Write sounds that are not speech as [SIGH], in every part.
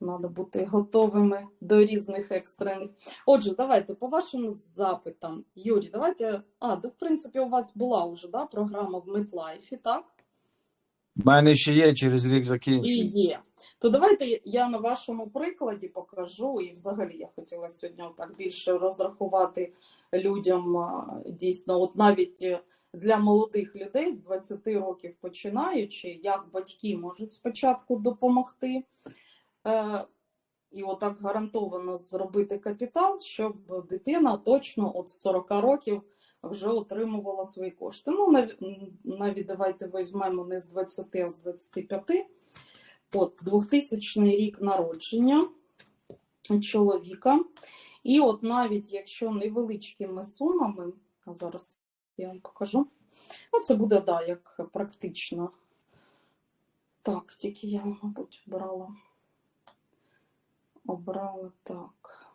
Треба бути готовими до різних екстрених. Отже, давайте по вашим запитам. Юрій, давайте. А, де, в принципі, у вас була вже да, програма в MetLife, так? У мене ще є через рік І є. То давайте я на вашому прикладі покажу, і взагалі я хотіла сьогодні так більше розрахувати людям дійсно, от навіть для молодих людей з 20 років починаючи, як батьки можуть спочатку допомогти. Е, і отак гарантовано зробити капітал, щоб дитина точно от з 40 років вже отримувала свої кошти. Ну, навіть, давайте візьмемо не з 20, а з 25. От 2000 рік народження чоловіка. І от навіть якщо невеличкими сумами, а зараз я вам покажу, ну це буде, да, як практично. Так, тільки я, мабуть, обрала. Обрала так.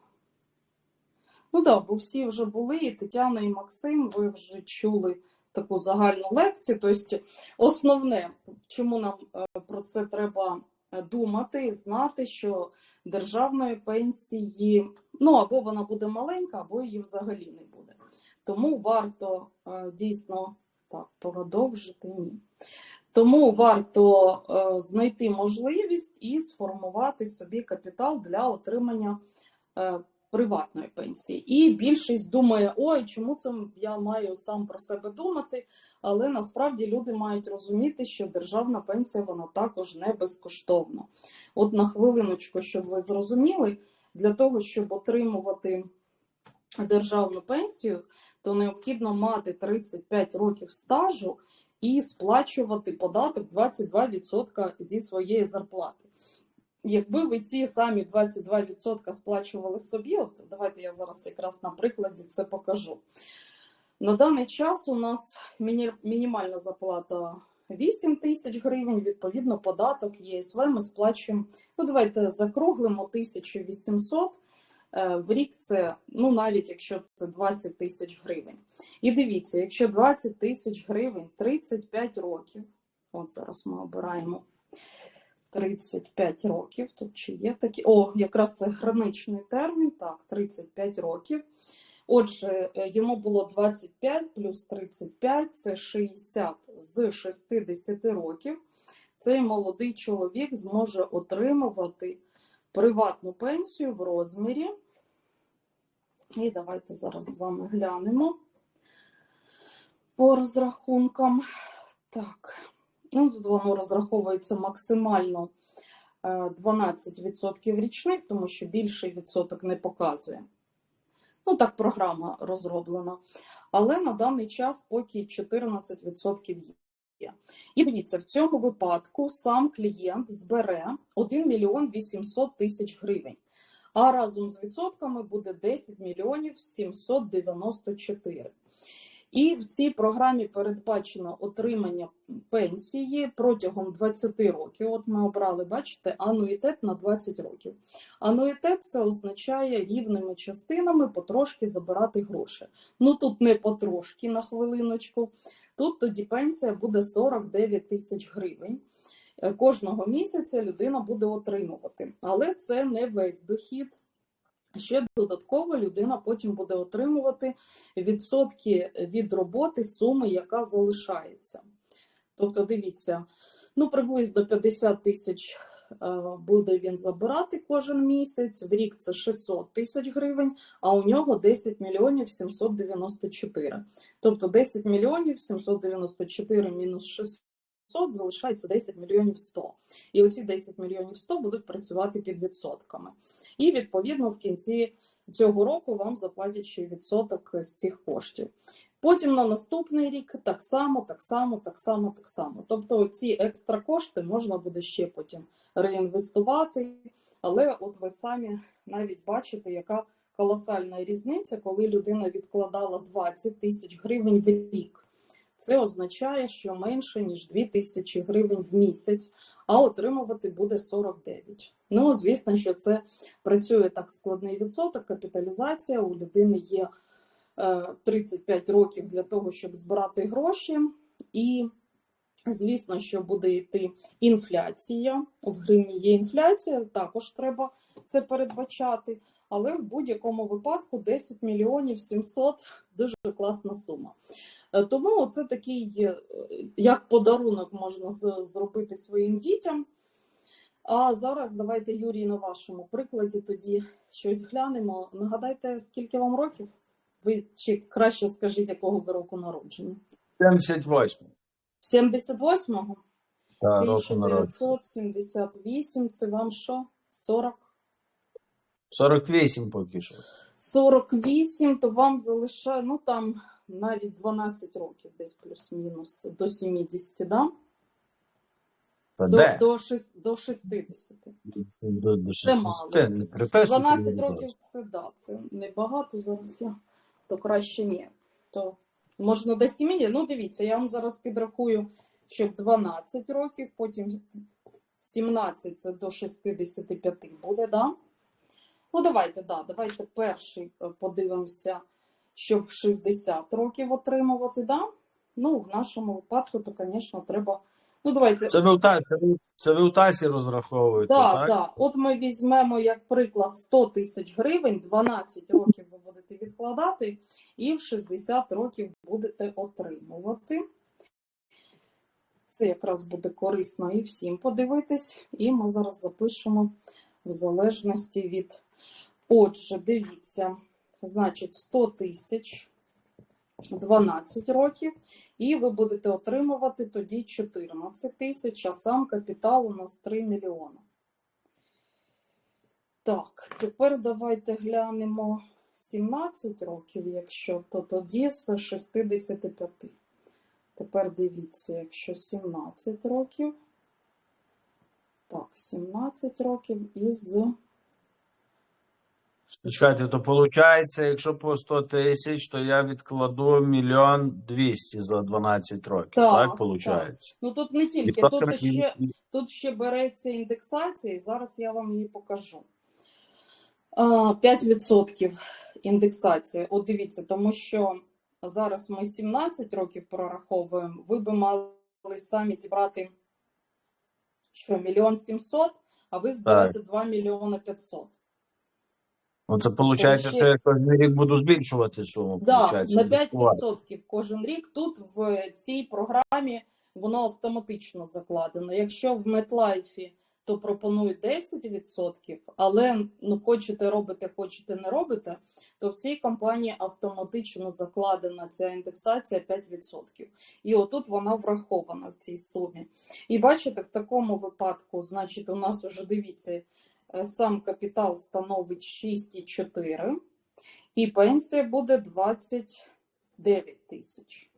Ну так, да, бо всі вже були, і Тетяна, і Максим, ви вже чули таку загальну лекцію. Тобто, основне, чому нам е, про це треба е, думати, знати, що державної пенсії, ну або вона буде маленька, або її взагалі не буде. Тому варто е, дійсно так, продовжити ні. Тому варто е, знайти можливість і сформувати собі капітал для отримання е, приватної пенсії. І більшість думає, ой, чому це я маю сам про себе думати? Але насправді люди мають розуміти, що державна пенсія вона також не безкоштовна. От на хвилиночку, щоб ви зрозуміли, для того, щоб отримувати державну пенсію, то необхідно мати 35 років стажу і сплачувати податок 22% зі своєї зарплати. Якби ви ці самі 22% сплачували собі, от давайте я зараз якраз на прикладі це покажу. На даний час у нас мінімальна зарплата 8 тисяч гривень, відповідно, податок ЄСВ ми сплачуємо, ну давайте закруглимо 1800, Е, в рік це, ну навіть якщо це 20 тисяч гривень. І дивіться, якщо 20 тисяч гривень 35 років, от зараз ми обираємо 35 років, тут чи є такі, о, якраз це граничний термін, так, 35 років. Отже, е, йому було 25 плюс 35 це 60 з 60 років. Цей молодий чоловік зможе отримувати приватну пенсію в розмірі. І давайте зараз з вами глянемо по розрахункам. Так, ну тут воно розраховується максимально е, 12% річних, тому що більший відсоток не показує. Ну, так, програма розроблена. Але на даний час поки 14% є. І дивіться, в цьому випадку сам клієнт збере 1 мільйон 800 тисяч гривень, а разом з відсотками буде 10 мільйонів 794. І в цій програмі передбачено отримання пенсії протягом 20 років. От ми обрали, бачите, ануїтет на 20 років. Ануїтет це означає рівними частинами потрошки забирати гроші. Ну тут не потрошки на хвилиночку. Тут тоді пенсія буде 49 тисяч гривень. Е, Кожного місяця людина буде отримувати, але це не весь дохід. Ще додатково людина потім буде отримувати відсотки від роботи суми, яка залишається. Тобто, дивіться, ну приблизно 50 тисяч е, буде він забирати кожен місяць. В рік це 600 тисяч гривень, а у нього 10 мільйонів 794. Тобто 10 мільйонів 794 мінус 600 залишається 10 мільйонів 100. І оці 10 мільйонів 100 будуть працювати під відсотками. І відповідно в кінці цього року вам заплатять ще відсоток з цих коштів. Потім на наступний рік так само, так само, так само, так само. Тобто ці екстра кошти можна буде ще потім реінвестувати. Але от ви самі навіть бачите, яка колосальна різниця, коли людина відкладала 20 тисяч гривень в рік. Це означає, що менше ніж 2 тисячі гривень в місяць, а отримувати буде 49. Ну, звісно, що це працює так складний відсоток, капіталізація. У людини є е, 35 років для того, щоб збирати гроші, і Звісно, що буде йти інфляція. В гривні є інфляція, також треба це передбачати. Але в будь-якому випадку 10 мільйонів 700 дуже класна сума. Е, Тому це такий, е, як подарунок можна зробити своїм дітям. А зараз давайте, Юрій, на вашому прикладі тоді щось глянемо. Нагадайте, скільки вам років? Ви чи краще скажіть, якого ви року народження? 78. 78-го? Та, 1978, це вам що? 40? 48 поки що. 48, то вам залишає, ну там навіть 12 років, десь плюс-мінус, до 70, да? Та До, де? до, до 60. До, до Це мало. Не 12 років це да, це небагато зараз я, то краще ні. То можна до 7. Ну, дивіться, я вам зараз підрахую, щоб 12 років, потім 17 це до 65 буде, да? Ну, давайте, да, давайте перший е, подивимося, щоб в 60 років отримувати, да? Ну, в нашому випадку, то, звісно, треба. Ну, давайте. Це ви в та- це ви- це ви в тасі розраховуєте, Так, так? так. От ми візьмемо як приклад 100 тисяч гривень, 12 років ви будете відкладати, і в 60 років будете отримувати. Це якраз буде корисно і всім подивитись, і ми зараз запишемо в залежності від. Отже, дивіться, значить, 100 тисяч 12 років, і ви будете отримувати тоді 14 тисяч, а сам капітал у нас 3 мільйони. Так, тепер давайте глянемо 17 років, якщо, то тоді з 65. Тепер дивіться, якщо 17 років. Так, 17 років із Чекайте, то виходить, якщо по 100 тисяч, то я відкладу мільйон 200 за 12 років, Так, так, виходить? Ну тут не тільки, тут ще, тут ще береться індексація, і зараз я вам її покажу. 5% індексація. От дивіться, тому що зараз ми 17 років прораховуємо, ви би мали самі зібрати що, мільйон 700, а ви зберете 2 мільйони 500. Ну, це виходить, ще- що я кожен рік буду збільшувати суму. Да, на відкладати. 5% кожен рік. Тут в цій програмі воно автоматично закладено. Якщо в MetLife то пропонують 10%, але ну хочете робите, хочете не робите, то в цій компанії автоматично закладена ця індексація 5%. І отут вона врахована в цій сумі. І бачите, в такому випадку, значить, у нас уже дивіться, сам капітал становить 6,4 і пенсія буде 29 тисяч.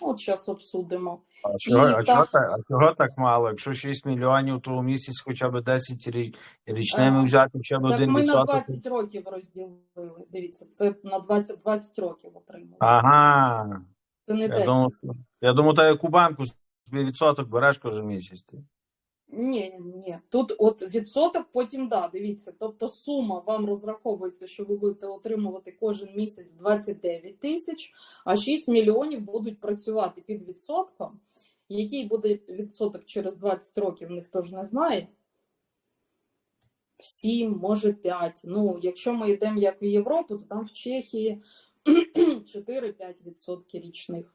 От зараз обсудимо. А чого, а, чого так- так, а чого так мало? Якщо 6 мільйонів, то у місяць хоча б 10 річ, річними взяти хоча б Так ми на відсоток. 20 років розділили. Дивіться, це на 20, 20 років отримали. Ага. Це не Я 10. думав, що- я думаю, так як у банку собі відсоток береш кожен місяць. ти. Ні, ні. Тут от відсоток, потім да, дивіться. Тобто сума вам розраховується, що ви будете отримувати кожен місяць 29 тисяч, а 6 мільйонів будуть працювати під відсотком. Який буде відсоток через 20 років, ніхто ж не знає. 7, може 5. Ну, якщо ми йдемо як в Європу, то там в Чехії [CLEARS THROAT] 4-5% річних.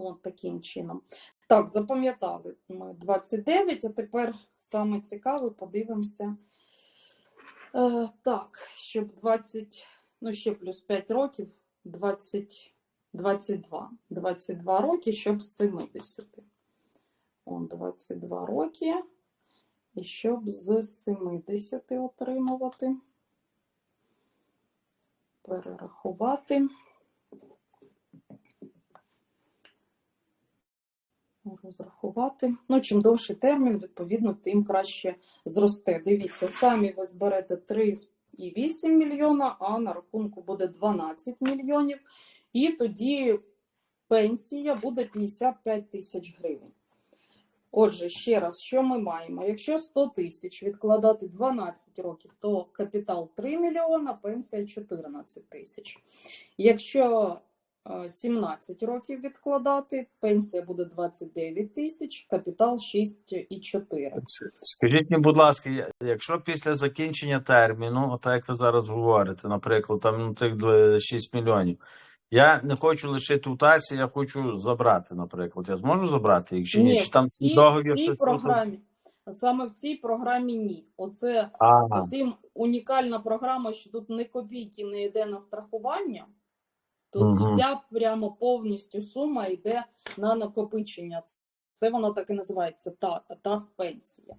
От таким чином. Так, запам'ятали ми 29, а тепер саме цікаве, подивимося. Е, так, щоб 20, ну ще плюс 5 років, 20, 22. 22 роки, щоб з 70. Он 22 роки. І щоб з 70 отримувати. Перерахувати. Розрахувати. Ну, чим довший термін, відповідно, тим краще зросте. Дивіться, самі ви зберете 3,8 мільйона, а на рахунку буде 12 мільйонів. І тоді пенсія буде 55 тисяч гривень. Отже, ще раз, що ми маємо? Якщо 100 тисяч відкладати 12 років, то капітал 3 мільйона, пенсія 14 тисяч. Якщо 17 років відкладати, пенсія буде 29 тисяч, капітал 6,4. Скажіть мені, будь ласка, якщо після закінчення терміну, отак як ви зараз говорите, наприклад, там ну, тих дв- 6 мільйонів, я не хочу лишити у тасі, я хочу забрати, наприклад. Я зможу забрати їх чи ні? Чи там в договір в цій щось- програмі, саме в цій програмі ні. Оце Ага. тим унікальна програма, що тут ні копійки не йде на страхування. Тут Мгм. вся прямо повністю сума йде на накопичення. Це вона так і називається та, таз пенсія.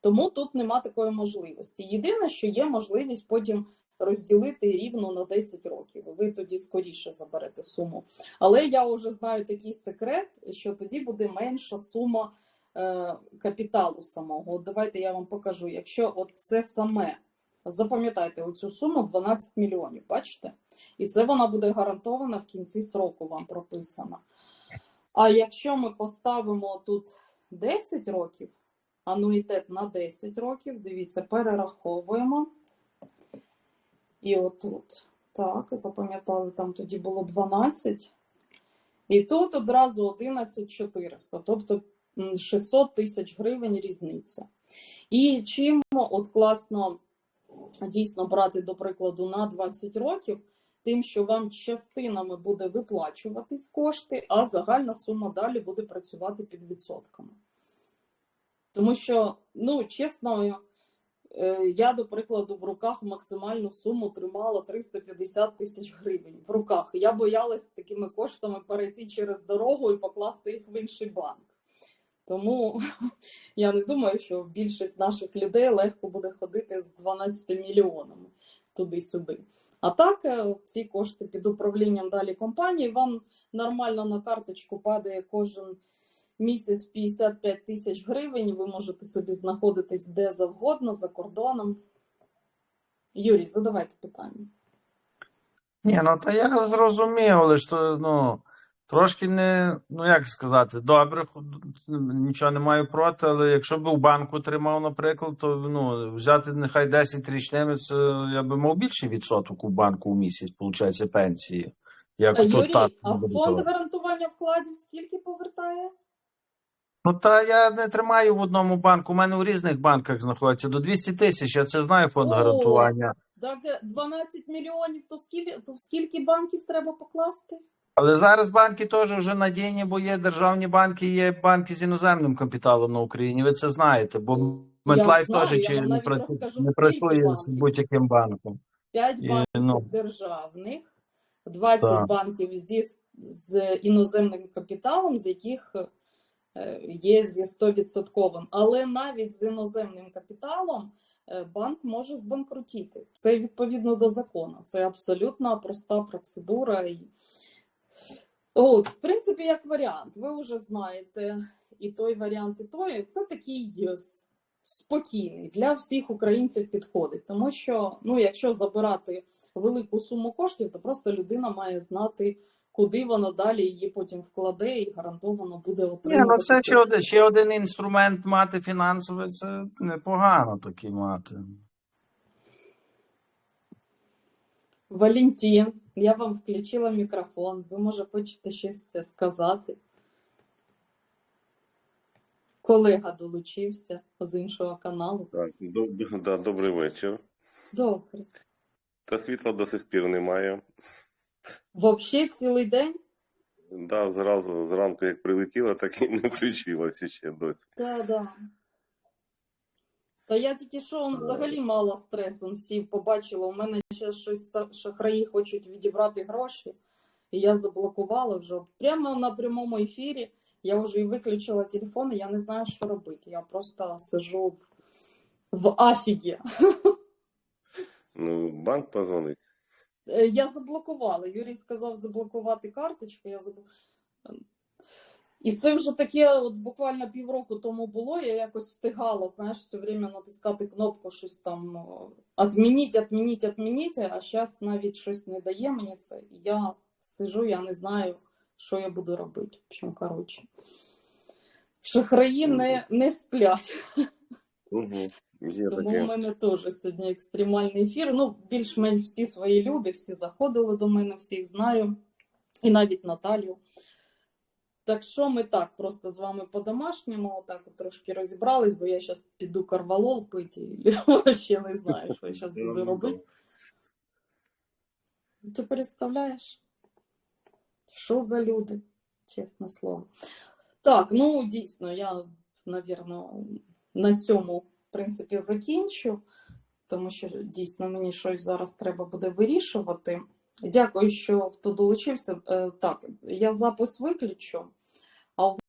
Тому тут нема такої можливості. Єдине, що є можливість потім розділити рівно на 10 років. Ви тоді скоріше заберете суму. Але я вже знаю такий секрет, що тоді буде менша сума е, капіталу самого. Давайте я вам покажу. Якщо от це саме, запам'ятайте оцю суму 12 мільйонів, бачите? І це вона буде гарантована в кінці сроку, вам прописана. А якщо ми поставимо тут 10 років, ануїтет на 10 років, дивіться, перераховуємо. І отут. Так, запам'ятали, там тоді було 12. І тут одразу 11 400, тобто 600 тисяч гривень різниця. І чим от класно дійсно брати, до прикладу, на 20 років, тим, що вам частинами буде виплачуватись кошти, а загальна сума далі буде працювати під відсотками. Тому що, ну, чесно, е, я, до прикладу, в руках максимальну суму тримала 350 тисяч гривень в руках. Я боялась такими коштами перейти через дорогу і покласти їх в інший банк. Тому [LAUGHS] я не думаю, що більшість наших людей легко буде ходити з 12 мільйонами туди-сюди. А так, е, ці кошти під управлінням далі компанії вам нормально на карточку падає кожен місяць 55 тисяч гривень. Ви можете собі знаходитись де завгодно, за кордоном. Юрій, задавайте питання. Ні, ну та я зрозумів, але то, ну, трошки не, ну як сказати, добре, нічого не маю проти, але якщо б у банку тримав, наприклад, то ну, взяти нехай 10 річними, це я би мав більший відсоток у банку в місяць, виходить, пенсії. Як А, тут Юрій, так а фонд гарантування вкладів скільки повертає? Ну та я не тримаю в одному банку. У мене у різних банках знаходиться до 200 тисяч. Я це знаю фонд О! гарантування. Так, е, 12 мільйонів, то скільки, то в скільки банків треба покласти? Але зараз банки теж вже надійні, бо є державні банки, є банки з іноземним капіталом на Україні. Ви це знаєте, бо Метлайф теж чи не, навіть працю- не працює з будь-яким банком. 5 І, банків ну. державних, 20 Так. банків зі, з іноземним капіталом, з яких е, є зі 100%. Але навіть з іноземним капіталом е, банк може збанкрутіти. Це відповідно до закону. Це абсолютно проста процедура. От, в принципі, як варіант, ви вже знаєте і той варіант, і той. Це такий е, спокійний для всіх українців підходить. Тому що, ну, якщо забирати велику суму коштів, то просто людина має знати, куди вона далі її потім вкладе і гарантовано буде Ні, отримувати. ну це ще один, ще один інструмент мати фінансовий, це непогано такий мати. Валентин, я вам включила мікрофон. Ви, може, хочете щось сказати? Колега долучився з іншого каналу. Так, доб- [LAUGHS] да, добрий вечір. Добре. Та світла до сих пір немає. Взагалі цілий день? Да, зразу зранку, як прилетіла, так і не включилася ще досі. Так, да. Та я тільки що он взагалі мало стресу. Он всі побачила. У мене ще щось шахраї хочуть відібрати гроші, і я заблокувала вже прямо на прямому ефірі. Я вже і виключила телефон, і я не знаю, що робити. Я просто сижу в афігі. Ну, банк позвонить. Е, Я заблокувала. Юрій сказав заблокувати карточку. Я забл... І це вже таке, от буквально півроку тому було. Я якось встигала, знаєш, все время натискати кнопку, щось там о, отмініть, отмініть, отмініть, а зараз навіть щось не дає мені це. Я сижу, я не знаю, що я буду робити. В общем, коротше. Шахраї не, не сплять. Угу. Є Тому в мене теж сьогодні екстремальний ефір. Ну, більш-менш всі свої люди, всі заходили до мене, всіх знаю. і навіть Наталію. Так що ми так просто з вами по-домашньому так от трошки розібрались, бо я зараз піду карвалол пити і [LAUGHS] ще не знаю, що я зараз буду робити. Ти представляєш? Що за люди, чесне слово. Так, ну дійсно, я, навірно, на цьому, в принципі, закінчу, тому що дійсно мені щось зараз треба буде вирішувати. Дякую, що хто долучився. Е, Так, я запис виключу. ao